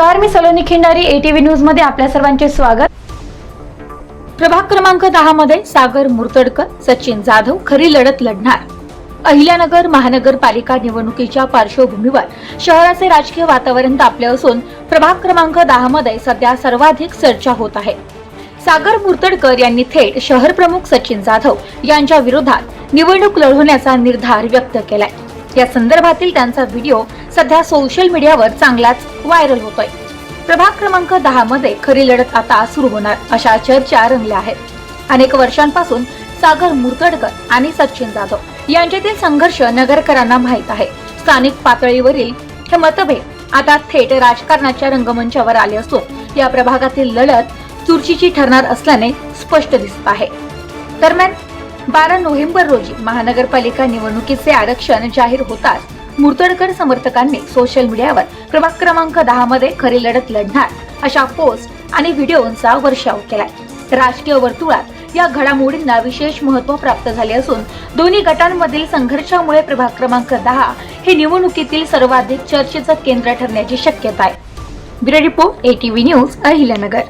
नमस्कार मी सलोनी खिंडारी एटीव्ही न्यूजमध्ये आपल्या सर्वांचे स्वागत. प्रभाग क्रमांक दहा मध्ये सागर मुर्तडकर सचिन जाधव खरी लढत लढणार. अहिल्यानगर महानगरपालिका निवडणुकीच्या पार्श्वभूमीवर शहराचे राजकीय वातावरण तापले असून प्रभाग क्रमांक दहा मध्ये सध्या सर्वाधिक चर्चा होत आहे. सागर मुर्तडकर यांनी थेट शहर प्रमुख सचिन जाधव यांच्या विरोधात निवडणूक लढवण्याचा निर्धार व्यक्त केलाय. या संदर्भातील त्यांचा व्हिडिओ सध्या सोशल मीडियावर चांगलाच व्हायरल होतोय. प्रभाग क्रमांक दहा मध्ये खरी लढत आता सुरू होणार अशा चर्चा रंगल्या आहेत. अनेक वर्षांपासून सागर मुर्तडकर आणि सचिन जाधव यांच्यातील संघर्ष नगरकरांना माहीत आहे. स्थानिक पातळीवरील हे मतभेद आता थेट राजकारणाच्या रंगमंचावर आले असून या प्रभागातील लढत चुरशीची ठरणार असल्याने स्पष्ट दिसत आहे. दरम्यान बारा नोव्हेंबर रोजी महानगरपालिका निवडणुकीचे आरक्षण जाहीर होताच मुर्तडकर समर्थकांनी सोशल मीडियावर क्रमांक क्रमांक दहा मध्ये खरी लढत लढणार अशा पोस्ट आणि व्हिडिओंचा वर्षाव केलाय. राजकीय वर्तुळात या घडामोडींना विशेष महत्त्व प्राप्त झाले असून दोन्ही गटांमधील संघर्षामुळे प्रभाग क्रमांक दहा हे निवडणुकीतील सर्वाधिक चर्चेचं केंद्र ठरण्याची शक्यता आहे. Bureau report ATV news Ahilyanagar.